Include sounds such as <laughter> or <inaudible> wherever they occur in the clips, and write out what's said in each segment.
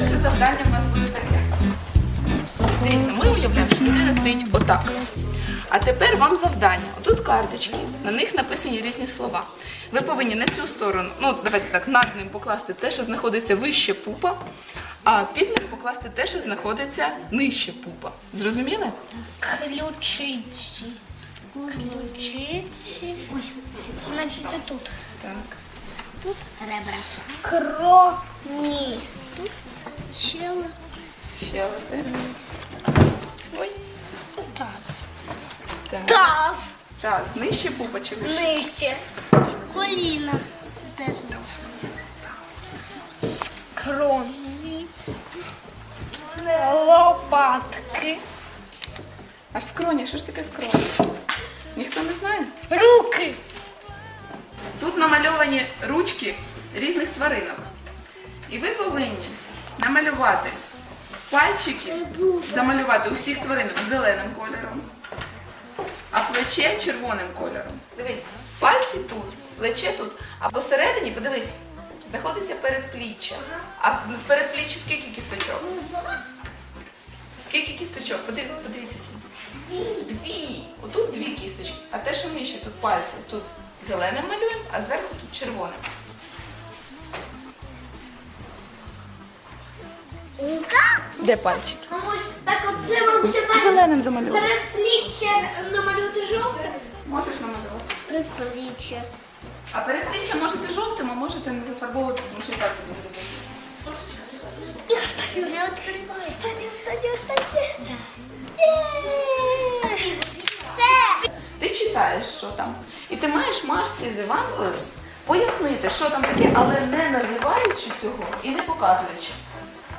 перше завдання в нас буде таке. Дивіться, ми уявляємо, що людина стоїть отак. А тепер вам завдання. Отут карточки, на них написані різні слова. Ви повинні на цю сторону, ну давайте так, над ним покласти те, що знаходиться вище пупа, а під них покласти те, що знаходиться нижче пупа. Зрозуміли? Ключиці. Ключиці. Значить, отут. Так. Тут ребра. Кроні. Тут щели. Ще один. Ой. Таз. Так. Таз. Так, нижче пупа чи вище? Нижче. Коліна. Теж Скроні. Лопатки. Аж скроні, що ж таке скроні? Ніхто не знає? Руки. Тут намальовані ручки різних тваринок. І ви повинні намалювати пальчики, замалювати усіх тваринок зеленим кольором, а плече червоним кольором. Дивись, пальці тут, плече тут, а посередині, подивись, знаходиться передпліччя. А в передпліччі скільки кісточок? Скільки кісточок? Подив, подивіться сюди. Дві. Отут дві кісточки. А те, що нижче, тут пальці, тут зеленим малюємо, а зверху тут червоним. Де пальчики? Мамусь, так от треба все Зеленим замальовувати. передпліччя намалювати жовтим. Можеш намалювати. Передпліччя. А передпліччя можете жовтим, а можете не зафарбовувати, тому що і так буде зрозуміло. І останнє. Останнє, останнє, останнє. Є! Все. Ти читаєш, що там. І ти маєш Машці з Іванкою пояснити, що там таке, але не називаючи цього і не показуючи.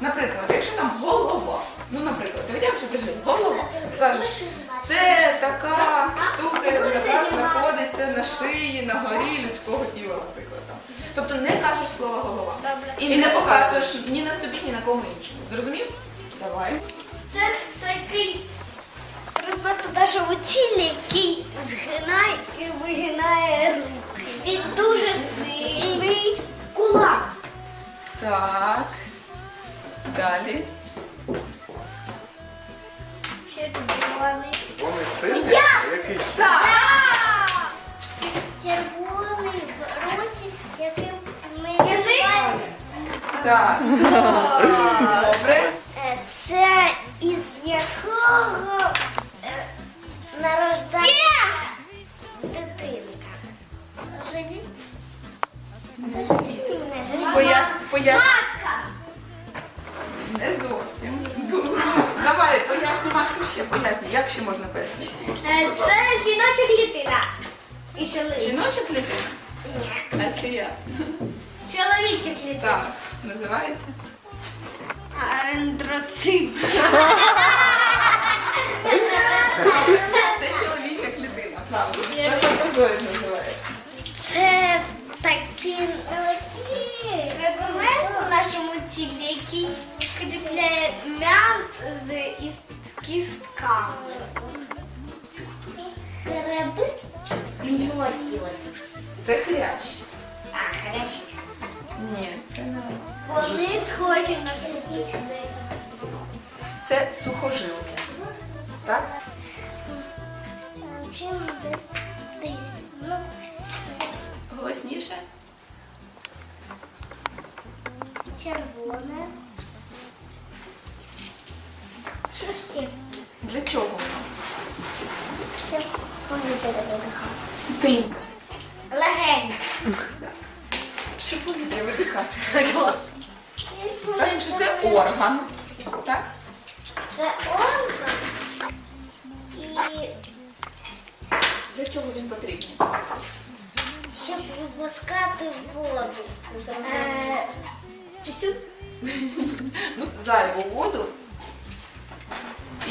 Наприклад, якщо там голова, ну, наприклад, ти витягнеш і кажеш голова, ти кажеш, це така штука, яка знаходиться на шиї, на горі людського тіла, наприклад. Там. Тобто не кажеш слово голова. І не показуєш ні на собі, ні на кому іншому. Зрозумів? Давай. Це такий предмет у нашому тілі, який згинає і вигинає руки. Він дуже сильний кулак. Так. Далі. Червоний. Вони сильні? Я! Який? Так. Червоний в роті, яким ми називаємо. Так. Добре. Е, Це із якого е, народжається дитинка. Живі? Не живі. Пояс, пояс... Не зовсім. Дуже. Давай, поясни, Машка, ще поясни. Як ще можна пояснити? Е, Це жіноча клітина. І чоловіча. Жіноча клітина? Ні. А чия? Чоловіча клітина. Так. Називається? Андроцит. Це чоловіча клітина, правда. Сперматозоїд називається. Це такий легкий предмет у нашому тілі, який кріпляє м'яз з із кістками. І носі. Це хрящ. А, хрящ. Ні, це не. Вони схожі на сухі. Це сухожилки. Так? Чим ти? Ну, Голосніше. червоне. Що ще? Для чого воно? Ще повітря видихати. Ти. Легень. Щоб повітря видихати. Кажемо, що це орган. Так? Це орган. І Для чого він потрібен? щоб випускати воду. Е, Ну, зайву воду.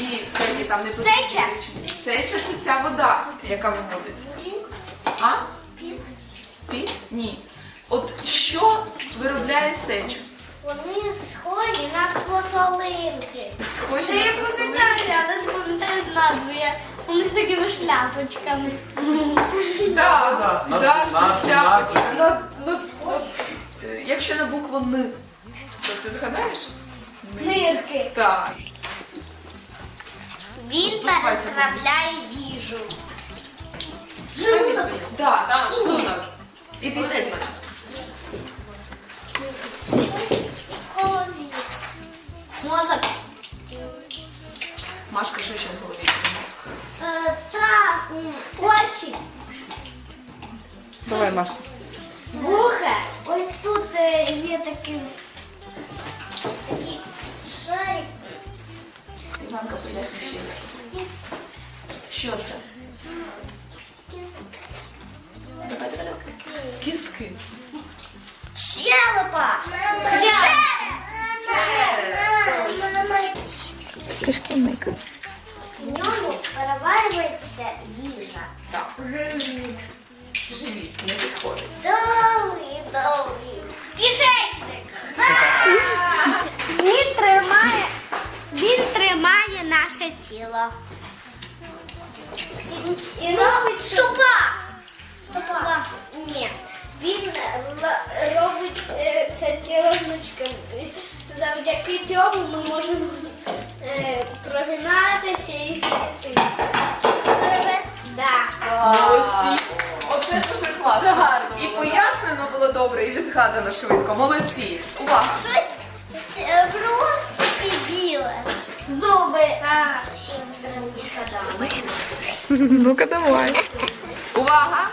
І всякі там не Сеча. Сеча це ця вода, яка виводиться. А? Піт? Ні. От що виробляє сечу? Вони схожі на квасолинки. Схожі Це на я красиві. пам'ятаю, але не пам'ятаю назву. Я- Вони з такими шляпочками. Да, На- да, на- це шляпочка. Ну, ну, е, Якщо на букву Н, то ти згадаєш? Нирки. Так. Він переправляє їжу. Так, шлунок. Іди сюди. Мозок. Машка, що ще в голові? Е, Так, очі. Давай, Маш. Вуха. Ось тут е, є такий Іванка, поясни ще. Що це? Давай, давай, давай. Кістки. Щелепа. Кишківника. В ньому переварюється їжа. Так. Тіло. І робить стопа. Стопа. Ні. Він робить е, це тіло гнучким. Завдяки цьому ми можемо е, прогинатися і Да. Молодці. Оце дуже класно. Це гарно. І пояснено було добре, і відгадано швидко. Молодці. Увага. Щось е, в роті біле. Зуби. А, Ну-ка давай. Увага.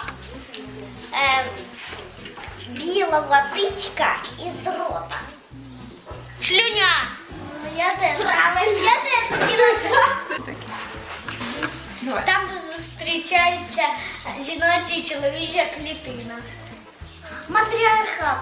Е, біла водичка із рота. Шлюня. Я теж. Правильно. Я теж. Давай. Там, де зустрічаються жіноча і чоловіча клітина. Матріархат.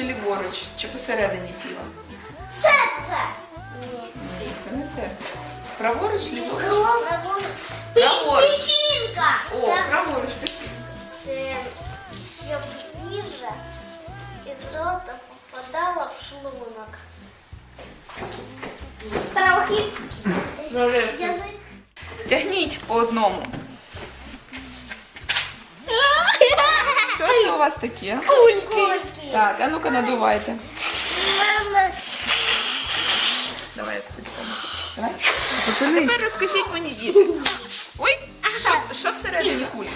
Чи ліворуч, чи посередині тіла? Серце. Ні. Це не серце. Праворуч, ліворуч. Кров. Праворуч. Печінка. О, праворуч печінка. Це щоб їжа із рота попадала в шлунок. Страхи. Язик. Тягніть по одному. Що це у вас таке? Кульки. Так, а ну-ка надувайте. Давай я тобі допоможу. Давай. Зупини. Тепер розкажіть мені діти. Ой, що, що всередині кулі?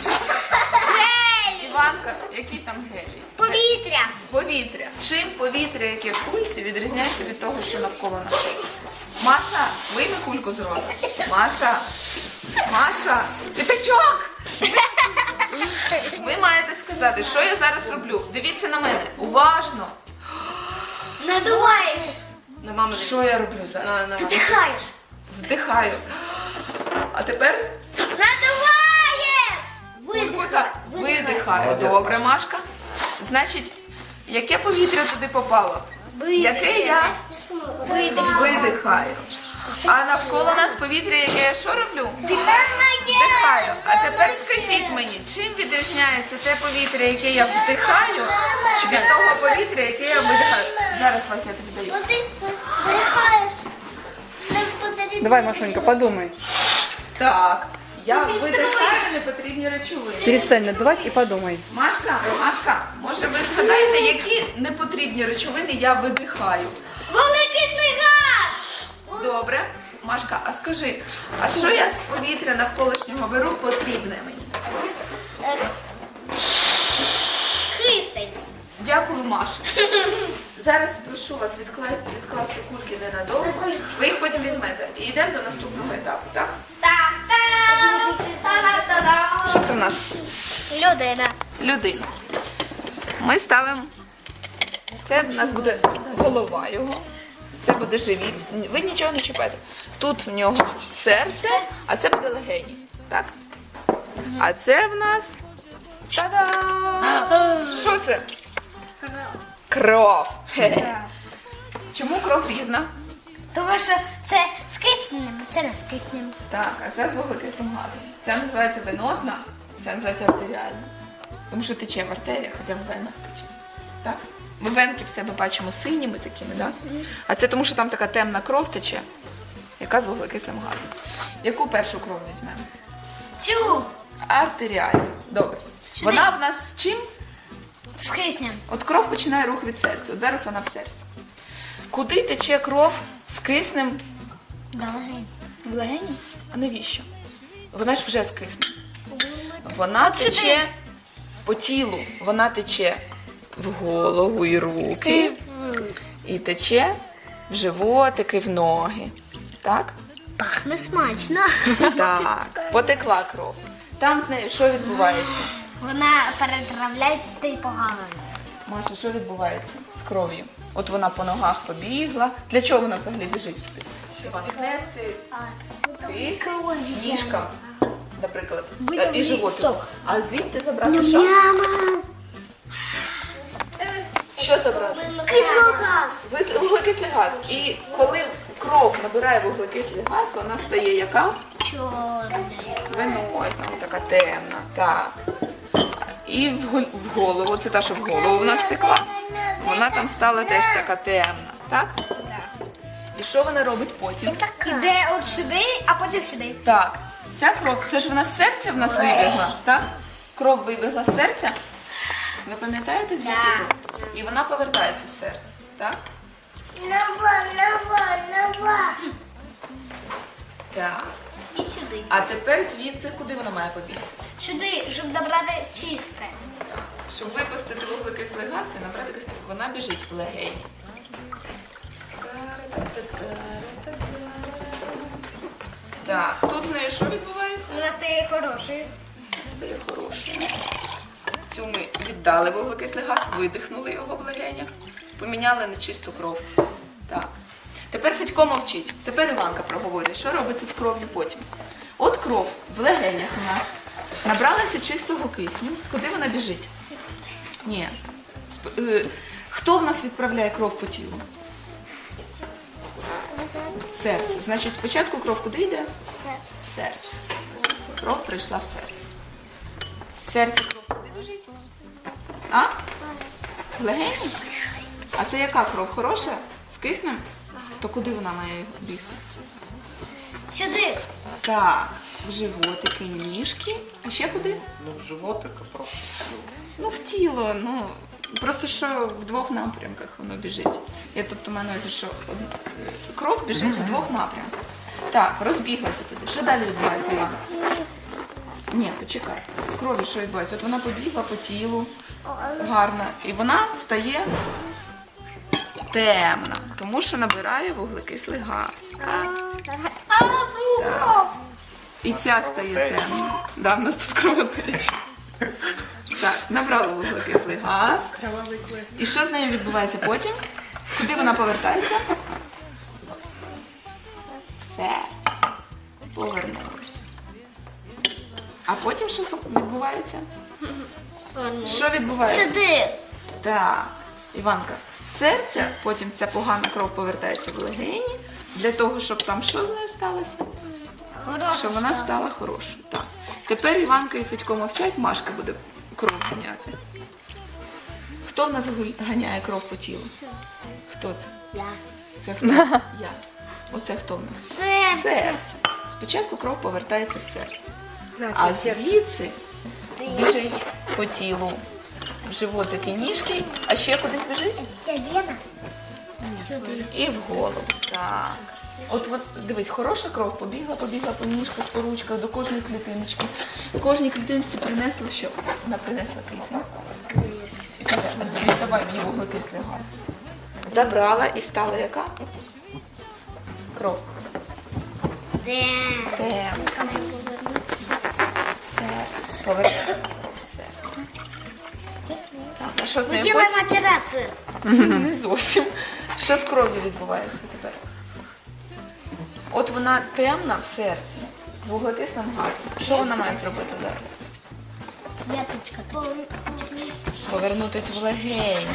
Гель. Іванка, який там гелій? Повітря. Повітря. Чим повітря, яке в кульці, відрізняється від того, що навколо нас? Маша, вийми кульку з рота. Маша, Маша, п'ятачок! Ви маєте сказати, що я зараз роблю. Дивіться на мене. Уважно. Надуваєш. Що я роблю зараз? Вдихаєш. Вдихаю. А тепер Надуваєш. кульку так видихаю. Добре, Машка. Значить, яке повітря туди попало? Яке я видихаю. А навколо нас повітря, яке я що роблю? Вдихаю. А тепер скажіть мені, чим відрізняється те повітря, яке я вдихаю, чи від того повітря, яке я видихаю? Зараз Вася, я тобі даю. Ну. Давай, Машонька, подумай. Так, я видихаю непотрібні речовини. Перестань надувать и подумай. Машка, Машка, може ви згадаєте, які непотрібні речовини я видихаю? Великий. Добре. Машка, а скажи, а що я з повітря навколишнього беру потрібне мені? Кисень. Дякую, Маша. Зараз прошу вас відкла- відкласти кульки ненадовго. Ви їх потім візьмете. І йдемо до наступного етапу, так? Так, так. Що це в нас? Людина. Людина. Ми ставимо. Це в нас буде голова його. Це буде живіт. Ви нічого не чіпаєте. Тут в нього серце, а це буде легені. Так? А це в нас Та-дам! Що це? Кров. Хе-хе. Чому кров різна? Тому що це з киснем, це не з киснем. Так, а це з вуглекислим газом. Ця називається венозна, ця називається артеріальна. Тому що тече в артеріях, хоча в венах тече. Так? Ми венки в себе бачимо синіми такими, так? А це тому, що там така темна кров тече, яка з вуглекислим газом. Яку першу кров візьмемо? Цю Артеріальну. Добре. Сюди. Вона в нас з чим? з киснем. От кров починає рух від серця. От зараз вона в серці. Куди тече кров з киснем Далекий. в легені? А навіщо? Вона ж вже з киснем. Вона От сюди. тече по тілу, вона тече в голову і руки, і тече в животики, в ноги. Так? Пахне смачно. Так. Потекла кров. Там з нею що відбувається? Вона перетравляється та й погано. Маша, що відбувається з кров'ю? От вона по ногах побігла. Для чого вона взагалі біжить? Щоб віднести кисень ніжкам, наприклад, і сок. А звідти забрати що? Що забрати? Кислогаз. Вуглекислий газ. І коли кров набирає вуглекислий газ, вона стає яка? Чорний. Венозна, така темна. Так. І в голову, це та, що в голову в нас текла. Вона там стала теж така темна. Так? І що вона робить потім? Іде от сюди, а потім сюди. Так, ця кров, це ж вона з серця в нас вибігла, так? Кров вибігла з серця. Ви пам'ятаєте звідки кров? І вона повертається в серце, так? Нова, нова, нова. Так. І сюди. А тепер звідси куди вона має побігти? Сюди, щоб добрати чисте. Щоб випустити вуглекислий газ і набрати кисню, вона біжить в легені. Так, тут з нею що відбувається? Вона стає хорошою. стає хорошою. Цю ми віддали вуглекислий газ, видихнули його в легенях, поміняли на чисту кров. Так. Тепер Федько мовчить. Тепер Іванка проговорює, що робиться з кров'ю потім. От кров в легенях у нас набралася чистого кисню. Куди вона біжить? Ні. Е, Хто в нас відправляє кров по тілу? Серце. Значить, спочатку кров куди йде? В серце. Кров прийшла в серце. З серця кров біжить? А? Легені? А це яка кров? Хороша? З киснем? То куди вона має бігти? Сюди. Так, в животики, ніжки. А ще куди? Ну, в животика просто. в тіло. Ну, в тіло, ну. Просто що в двох напрямках воно біжить. Я тобто маю на увазі, що кров біжить в двох напрямках. Так, розбіглася туди. Що далі відбувається, Іван? Ні, почекай. З кров'ю що відбувається? От вона побігла по тілу, гарна, і вона стає темна, тому що набирає вуглекислий газ. Так. І ця стає темна. Да, в нас тут кровотеча. Так, набрала вуглекислий газ. І що з нею відбувається потім? Куди вона повертається? Все. Повернулася. А потім що відбувається? Що відбувається? Сюди. Так, Іванка, з серця, потім ця погана кров повертається в легені, для того, щоб там що з нею сталося? Хороша. Щоб вона стала хорошою. Так. Тепер Іванка і Федько мовчать, Машка буде кров ганяти. Хто в нас ганяє кров по тілу? Хто це? Я. Це хто? <laughs> Я. Оце хто в нас? Серце. Серце. Спочатку кров повертається в серце. А звідси біжить по тілу в животики ніжки, а ще кудись біжить? Сюди. І в голову. Так. От, от дивись, хороша кров побігла, побігла по ніжках, по ручках до кожної клітиночки. Кожній клітиночці принесла що? Вона принесла кисень. І каже, «А віддавай мені вуглекислий газ. Забрала і стала яка? Кров. Темна. Кров в серце. Так, а що з Ми нею потім? операцию. Не зовсім. Що з кров'ю відбувається тепер? От вона темна в серці з вуглекисним газом. Що вона має зробити зараз? Яточка. Повернутись в легень.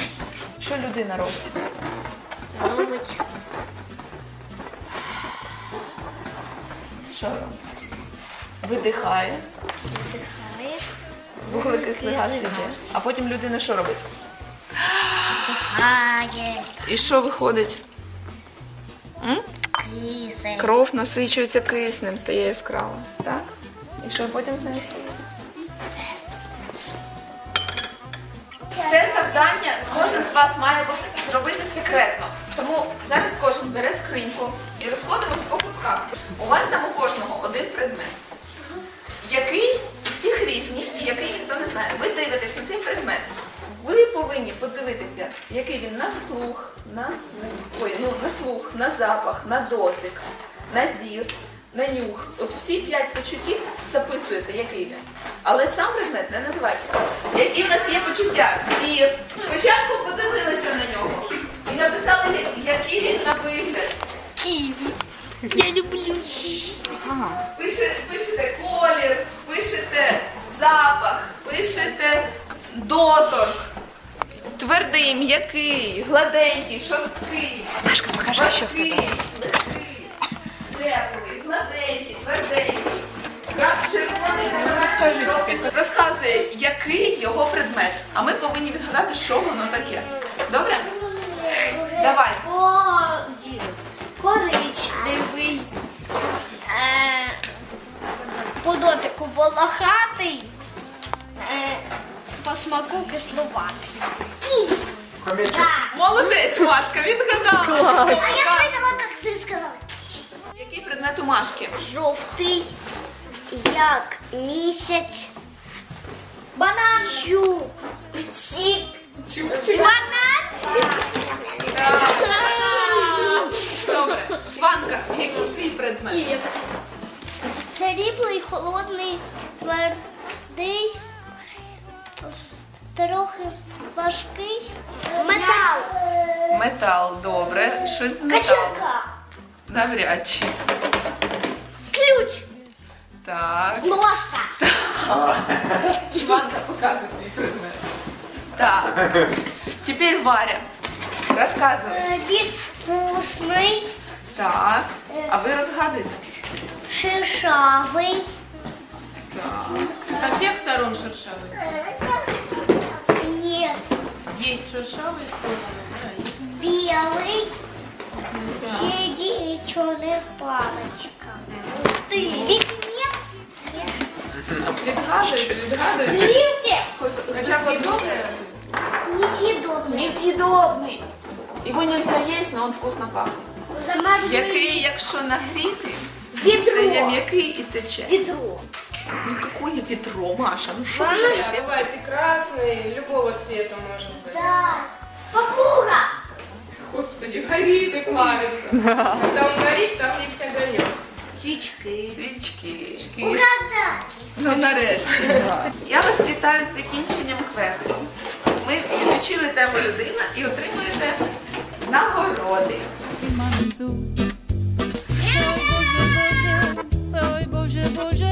Що людина робить? Робить. Що робить? Видихає, Вдихає. Вуглекислий газ іде. А потім людина що робить? І що виходить? М? Кисень. Кров насичується киснем, стає яскрава. Так? І що потім з нею стає? Це завдання кожен з вас має бути зробити секретно. Тому зараз кожен бере скриньку і розходимось по кутках. У вас там у кожного один предмет, який різний і який ніхто не знає. Ви дивитесь на цей предмет. Ви повинні подивитися, який він на слух, на звук, ой, ну на слух, на запах, на дотик, на зір, на нюх. От всі п'ять почуттів записуєте, який він. Але сам предмет не називайте. Які в нас є почуття? Зір. Спочатку подивилися на нього і написали, який він на вигляд. Я люблю. Пишете колір, пишете запах, пишете доторк. Твердий, м'який, гладенький, шорсткий. Машка, покажи, важкий, легкий, теплий, гладенький, тверденький. Червоний. Розказує, який його предмет. А ми повинні відгадати, що воно таке. Смаку кисловатий. Да. Молодець, Машка, відгадала. А я слышала, как ты сказала. Який предмет у Машки? Жовтий, як місяць. Банан. Чу. Чик. Банан. Добре. Ванка, який твій предмет? Це ріблий, холодний, твердий, трохи важкий. Метал. Метал, добре. Щось з металу. Качерка. Навряд чи. Ключ. Так. Ложка. Ванка показує свій предмет. Так. Тепер Варя. Розказуєш. Е, Безвкусний, Так. А ви розгадуєте? шишавий, Со всех сторон шершавый. ні, Есть шершавые стороны, да, есть. білий, ще й чорна паличка. Ти. Леденець. Відгадуєте, відгадуєте. Грівки. Хоча б добре. Несъедобний. Несъедобний. Его нельзя есть, но он вкусно пахне. Замерзлий. Який, якщо нагріти, стає Відро. м'який і тече. Відро. Ну какое ведро, Маша? Ну что ты Бывает и красный, любого цвета может быть. Да. Папуга! Господи, горит и плавится. Когда он горит, там есть огонек. Свічки. Свічки. Ну нарешті. Я вас вітаю з закінченням квесту. Ми включили тему людина і отримуєте нагороди. Ой, Боже, Боже, ой, Боже, Боже.